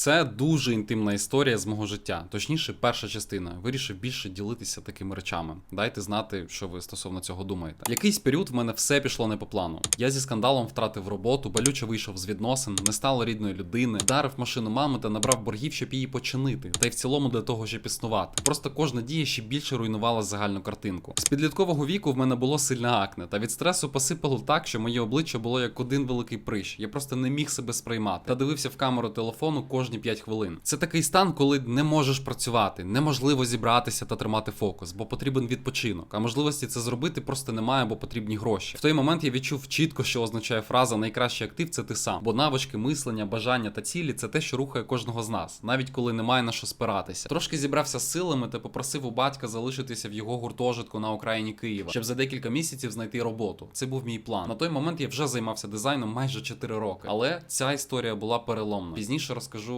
Це дуже інтимна історія з мого життя. Точніше, перша частина. Вирішив більше ділитися такими речами. Дайте знати, що ви стосовно цього думаєте. Якийсь період в мене все пішло не по плану. Я зі скандалом втратив роботу, болюче вийшов з відносин, не стало рідної людини, вдарив машину мами та набрав боргів, щоб її починити, та й в цілому для того, щоб існувати. Просто кожна дія ще більше руйнувала загальну картинку. З підліткового віку в мене було сильне акне, та від стресу посипало так, що моє обличчя було як один великий прищ. Я просто не міг себе сприймати та дивився в камеру телефону кожні 5 хвилин. Це такий стан, коли не можеш працювати, неможливо зібратися та тримати фокус, бо потрібен відпочинок. А можливості це зробити просто немає, бо потрібні гроші. В той момент я відчув чітко, що означає фраза найкращий актив це ти сам. Бо навички, мислення, бажання та цілі це те, що рухає кожного з нас, навіть коли немає на що спиратися. Трошки зібрався з силами та попросив у батька залишитися в його гуртожитку на окраїні Києва, щоб за декілька місяців знайти роботу. Це був мій план. На той момент я вже займався дизайном майже 4 роки, але ця історія була переломна. Пізніше розкажу